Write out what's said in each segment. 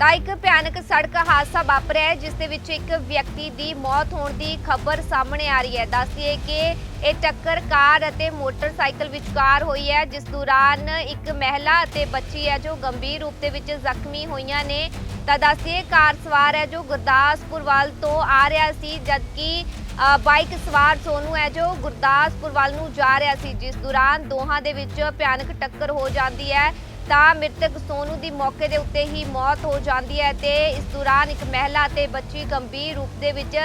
ਤਾਂ ਇੱਕ ਭਿਆਨਕ ਸੜਕ ਹਾਦਸਾ ਵਾਪਰਿਆ ਹੈ, ਜਿਸ ਦੇ ਵਿੱਚ ਇੱਕ ਵਿਅਕਤੀ ਦੀ ਮੌਤ ਹੋਣ ਦੀ ਖਬਰ ਸਾਹਮਣੇ ਆ ਰਹੀ ਹੈ। ਦੱਸਦੀਏ ਕਿ ਇਹ ਟੱਕਰ ਕਾਰ ਅਤੇ ਮੋਟਰਸਾਈਕਲ ਵਿਚਕਾਰ ਹੋਈ ਹੈ, ਜਿਸ ਦੌਰਾਨ ਇੱਕ ਮਹਿਲਾ ਅਤੇ ਬੱਚੀ ਹੈ ਜੋ ਗੰਭੀਰ ਰੂਪ ਦੇ ਵਿੱਚ ਜ਼ਖਮੀ ਹੋਈਆਂ ਨੇ। ਤਾਂ ਦੱਸਦੀਏ ਕਾਰ ਸਵਾਰ ਹੈ ਜੋ ਗੁਰਦਾਸਪੁਰ ਵੱਲ ਤੋਂ ਆ ਰਿਹਾ ਸੀ, ਜਦਕਿ ਬਾਈਕ ਸਵਾਰ ਸੋਨੂ ਹੈ ਜੋ ਗੁਰਦਾਸਪੁਰ ਵੱਲ ਨੂੰ ਜਾ ਰਿਹਾ ਸੀ, ਜਿਸ ਦੌਰਾਨ ਦੋਹਾਂ ਦੇ ਵਿੱਚ ਭਿਆਨਕ ਟੱਕਰ ਹੋ ਜਾਂਦੀ ਹੈ। ਤਾਂ ਮ੍ਰਿਤਕ ਸੋਨੂ ਦੀ ਮੌਕੇ ਦੇ ਉੱਤੇ ਹੀ ਮੌਤ ਹੋ ਜਾਂਦੀ ਹੈ ਤੇ ਇਸ ਦੌਰਾਨ ਇੱਕ ਮਹਿਲਾ ਤੇ ਬੱਚੀ ਗੰਭੀਰ ਰੂਪ ਦੇ ਵਿੱਚ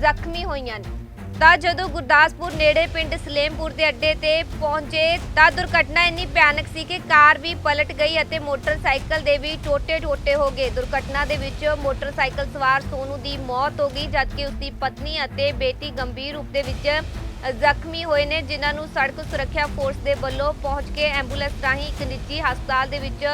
ਜ਼ਖਮੀ ਹੋਈਆਂ ਨੇ। ਤਾਂ ਜਦੋਂ ਗੁਰਦਾਸਪੁਰ ਨੇੜੇ ਪਿੰਡ ਸਲੇਮਪੁਰ ਦੇ ਅੱਡੇ ਤੇ ਪਹੁੰਚੇ ਤਾਂ ਦੁਰਘਟਨਾ ਇੰਨੀ ਭਿਆਨਕ ਸੀ ਕਿ ਕਾਰ ਵੀ ਪਲਟ ਗਈ ਅਤੇ ਮੋਟਰਸਾਈਕਲ ਦੇ ਵੀ ਟੋਟੇ-ਟੋਟੇ ਹੋ ਗਏ। ਦੁਰਘਟਨਾ ਦੇ ਵਿੱਚ ਮੋਟਰਸਾਈਕਲ ਸਵਾਰ ਸੋਨੂ ਦੀ ਮੌਤ ਹੋ ਗਈ, ਜਦਕਿ ਉਸ ਦੀ ਪਤਨੀ ਅਤੇ ਬੇਟੀ ਗੰਭੀਰ ਰੂਪ ਦੇ ਵਿੱਚ ਜ਼ਖਮੀ ਹੋਏ ਨੇ, ਜਿਨ੍ਹਾਂ ਨੂੰ ਸੜਕ ਸੁਰੱਖਿਆ ਫੋਰਸ ਦੇ ਵੱਲੋਂ ਪਹੁੰਚ ਕੇ ਐਂਬੂਲੈਂਸ ਰਾਹੀਂ ਇੱਕ ਨਿੱਜੀ ਹਸਪਤਾਲ ਦੇ ਵਿੱਚ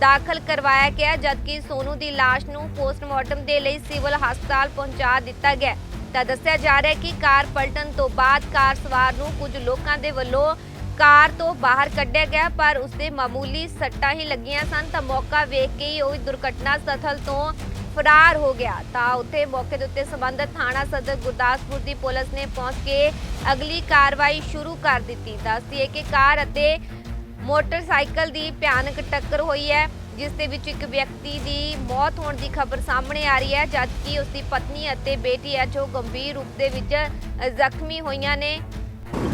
ਦਾਖਲ ਕਰਵਾਇਆ ਗਿਆ, ਜਦਕਿ ਸੋਨੂ ਦੀ ਲਾਸ਼ ਨੂੰ ਪੋਸਟਮਾਰਟਮ ਦੇ ਲਈ ਸਿਵਲ ਹਸਪਤਾਲ ਪਹੁੰਚਾ ਦਿੱਤਾ ਗਿਆ। ਤਾਂ ਦੱਸਿਆ ਜਾ ਰਿਹਾ ਹੈ ਕਿ ਕਾਰ ਪਲਟਣ ਤੋਂ ਬਾਅਦ ਕਾਰ ਸਵਾਰ ਨੂੰ ਕੁਝ ਲੋਕਾਂ ਦੇ ਵੱਲੋਂ ਕਾਰ ਤੋਂ ਬਾਹਰ ਕੱਢਿਆ ਗਿਆ, ਪਰ ਉਸਦੇ ਮਾਮੂਲੀ ਸੱਟਾਂ ਹੀ ਲੱਗੀਆਂ ਸਨ। ਤਾਂ ਮੌਕਾ ਵੇਖ ਕੇ ਹੀ ਉਹ ਦੁਰਘਟਨਾ ਸਥਲ ਤੋਂ ਫਰਾਰ ਹੋ ਗਿਆ। ਤਾਂ ਉੱਥੇ ਮੌਕੇ ਦੇ ਉੱਤੇ ਸੰਬੰਧਿਤ ਥਾਣਾ ਸਦਰ ਗੁਰਦਾਸਪੁਰ ਦੀ ਪੁਲਿਸ ਨੇ ਪਹੁੰਚ ਕੇ ਅਗਲੀ ਕਾਰਵਾਈ ਸ਼ੁਰੂ ਕਰ ਦਿੱਤੀ। ਦੱਸਦੀਏ ਕਿ ਕਾਰ ਅਤੇ ਮੋਟਰਸਾਈਕਲ ਦੀ ਭਿਆਨਕ ਟੱਕਰ ਹੋਈ ਹੈ ਜਿਸ ਦੇ ਵਿੱਚ ਇੱਕ ਵਿਅਕਤੀ ਦੀ ਮੌਤ ਹੋਣ ਦੀ ਖਬਰ ਸਾਹਮਣੇ ਆ ਰਹੀ ਹੈ ਜਦਕਿ ਉਸ ਦੀ ਪਤਨੀ ਅਤੇ ਬੇਟੀ ਹੈ ਜੋ ਗੰਭੀਰ ਰੂਪ ਦੇ ਵਿੱਚ ਅ, ਜ਼ਖਮੀ ਹੋਈਆਂ ਨੇ।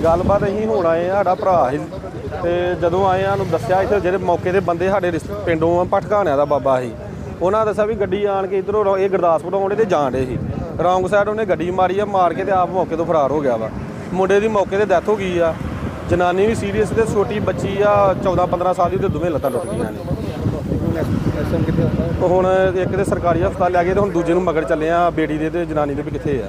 ਗੱਲਬਾਤ ਅਸੀਂ ਹੁਣ ਆਏ ਆ ਸਾਡਾ ਭਰਾ ਸੀ ਤੇ ਜਦੋਂ ਆਏ ਆ ਨੂੰ ਦੱਸਿਆ ਇੱਥੇ ਜਿਹੜੇ ਮੌਕੇ ਦੇ ਬੰਦੇ ਸਾਡੇ ਰਿਸ- ਪਿੰਡੋਂ ਆ ਪਟਕਾਣਿਆਂ ਦਾ ਬਾਬਾ ਸੀ। ਉਹਨਾਂ ਦੱਸਿਆ ਵੀ ਗੱਡੀ ਆਣ ਕੇ ਇਧਰੋਂ ਇਹ ਗੁਰਦਾਸਪੁਰ ਆਉਂਦੇ ਤੇ ਜਾਣ ਡੇ ਸੀ। ਰੌਂਗ ਸਾਈਡ ਉਹਨੇ ਗੱਡੀ ਮਾਰੀ ਆ ਮਾਰ ਕੇ ਤੇ ਆਪ ਮੌਕੇ ਤੋਂ ਫਰਾਰ ਹੋ ਗਿਆ ਵਾ। ਮੁੰਡੇ ਦੀ ਮੌਕੇ ਤੇ ਡੈਥ ਹੋ ਗਈ ਆ। ਜਨਾਨੀ ਵੀ ਸੀਰੀਅਸ ਤੇ ਛੋਟੀ ਬੱਚੀ ਆ 14 15 ਸਾਲ ਦੀ ਉਹਦੇ ਦੋਵੇਂ ਲੱਤਾਂ ਟੁੱਟ ਗਈਆਂ ਨੇ। ਹੁਣ ਇੱਕ ਤੇ ਸਰਕਾਰੀ ਹਸਪਤਾਲ ਲੈ ਗਏ ਤੇ ਹੁਣ ਦੂਜੇ ਨੂੰ ਮਗਰ ਚੱਲੇ ਆ ਬੇਟੀ ਦੇ ਤੇ ਜਨਾਨੀ ਦੇ ਵੀ ਕਿੱਥੇ ਆ।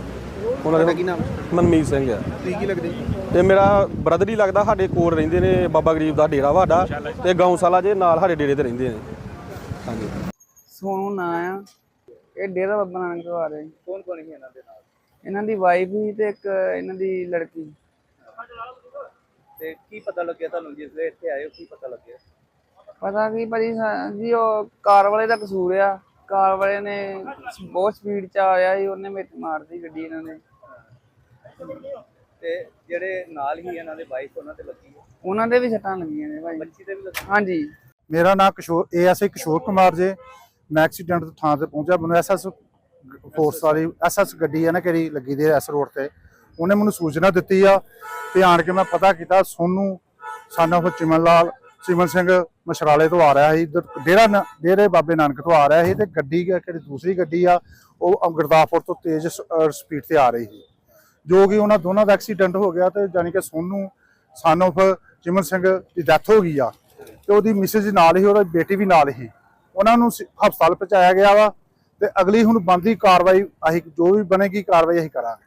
ਉਹਨਾਂ ਦੇ ਕੀ ਨਾਮ? ਮਨਮੀਤ ਸਿੰਘ ਆ। ਤੁਸੀਂ ਕੀ ਲੱਗਦੇ? ਇਹ ਮੇਰਾ ਬ੍ਰਦਰ ਹੀ ਲੱਗਦਾ ਸਾਡੇ ਕੋਲ ਰਹਿੰਦੇ ਨੇ ਬਾਬਾ ਗਰੀਬ ਦਾ ਡੇਰਾ ਵਾ ਸਾਡਾ। ਤੇ ਗਊਸ਼ਾਲਾ ਜੇ ਨਾਲ ਸਾਡੇ ਡੇਰੇ ਤੇ ਰਹਿੰਦੇ ਨੇ। ਹਾਂਜੀ। ਸੋਨੂ ਨਾਂ ਆ ਇਹ ਡੇਰਾ ਬਾਬਾ ਨਾਨਕ ਤੋਂ ਆ ਰਹੇ ਕੌਣ ਕੌਣ ਸੀ ਇਹਨਾਂ ਦੇ ਨਾਲ? ਇਹਨਾਂ ਦੀ ਵਾਈਫ ਹੀ ਤੇ ਇੱਕ ਇਹਨਾਂ ਦੀ ਲੜਕੀ। ਤੇ ਕੀ ਪਤਾ ਲੱਗਿਆ ਤੁਹਾਨੂੰ ਜਿਸ ਵੇਲੇ ਇੱਥੇ ਆਏ ਹੋ? ਕੀ ਪਤਾ ਲੱਗਿਆ? ਪਤਾ ਕੀ ਭਾਜੀ ਸਾ- ਜੀ ਉਹ ਕਾਰ ਵਾਲੇ ਦਾ ਕਸੂਰ ਆ। ਕਾਰ ਵਾਲੇ ਨੇ ਬਹੁਤ ਸਪੀਡ ਚ ਆਇਆ ਸੀ ਉਹਨੇ ਵਿੱਚ ਮਾਰਦੀ ਗੱਡੀ ਇਹਨਾਂ ਨੇ। ਤੇ ਜਿਹੜੇ ਨਾਲ ਹੀ ਇਹਨਾਂ ਦੇ ਵਾਈਫ ਉਹਨਾਂ ਤੇ ਲੱਗੀ ਹੈ ਉਹਨਾਂ ਦੇ ਵੀ ਸੱਟਾਂ ਲੱਗੀਆਂ ਨੇ ਭਾਜੀ। ਬੱਚੀ ਤੇ ਵੀ ਲੱਗੀ ਹਾਂਜੀ। ਮੇਰਾ ਨਾਮ ਕਿਸ਼ੋਰ ਏਐਸਆਈ ਕਿਸ਼ੋਰ ਕੁਮਾਰ ਜੇ। ਮੈਂ ਐਕਸੀਡੈਂਟ ਤੋਂ ਥਾਂ ਤੇ ਪਹੁੰਚਿਆ ਮੈਨੂੰ ਐਸਐਸ ਫੋਰਸ ਵਾਲੀ ਐਸਐਸ ਗੱਡੀ ਹੈ ਨਾ ਕਿਹੜੀ ਲੱਗੀ ਦੀ ਐਸ ਰੋਡ ਤੇ ਉਹਨੇ ਮੈਨੂੰ ਸੂਚਨਾ ਦਿੱਤੀ ਆ ਤੇ ਆਣ ਕੇ ਮੈਂ ਪਤਾ ਕੀਤਾ ਸੋਨੂੰ ਸਾਨਾ ਉਹ ਚਿਮਨ ਲਾਲ ਚਿਮਨ ਸਿੰਘ ਮਸ਼ਰਾਲੇ ਤੋਂ ਆ ਰਿਹਾ ਸੀ ਡੇਰਾ ਡੇਰੇ ਬਾਬੇ ਨਾਨਕ ਤੋਂ ਆ ਰਿਹਾ ਸੀ ਤੇ ਗੱਡੀ ਕਿਹੜੀ ਦੂਸਰੀ ਗੱਡੀ ਆ ਉਹ ਗੁਰਦਾਸਪੁਰ ਤੋਂ ਤੇਜ਼ ਸਪੀਡ ਤੇ ਆ ਰਹੀ ਸੀ। ਜੋ ਕਿ ਉਹਨਾਂ ਦੋਨਾਂ ਦਾ ਐਕਸੀਡੈਂਟ ਹੋ ਗਿਆ ਤੇ ਜਾਨੀ ਕਿ ਸੋਨੂੰ ਸਨ of ਚਿਮਨ ਸਿੰਘ ਦੀ ਡੈਥ ਹੋ ਗਈ ਆ ਤੇ ਉਹਦੀ ਮਿਸਿਸ ਨਾਲ ਹੀ ਉਹਦੀ ਬੇਟੀ ਵੀ ਨਾਲ ਹੀ। ਉਹਨਾਂ ਨੂੰ ਹਸਪਤਾਲ ਪਹੁੰਚਾਇਆ ਗਿਆ ਵਾ ਤੇ ਅਗਲੀ ਹੁਣ ਬਣਦੀ ਕਾਰਵਾਈ, ਅਸੀਂ ਜੋ ਵੀ ਬਣੇਗੀ ਕਾਰਵਾਈ ਅਸੀਂ ਕਰਾਂਗੇ।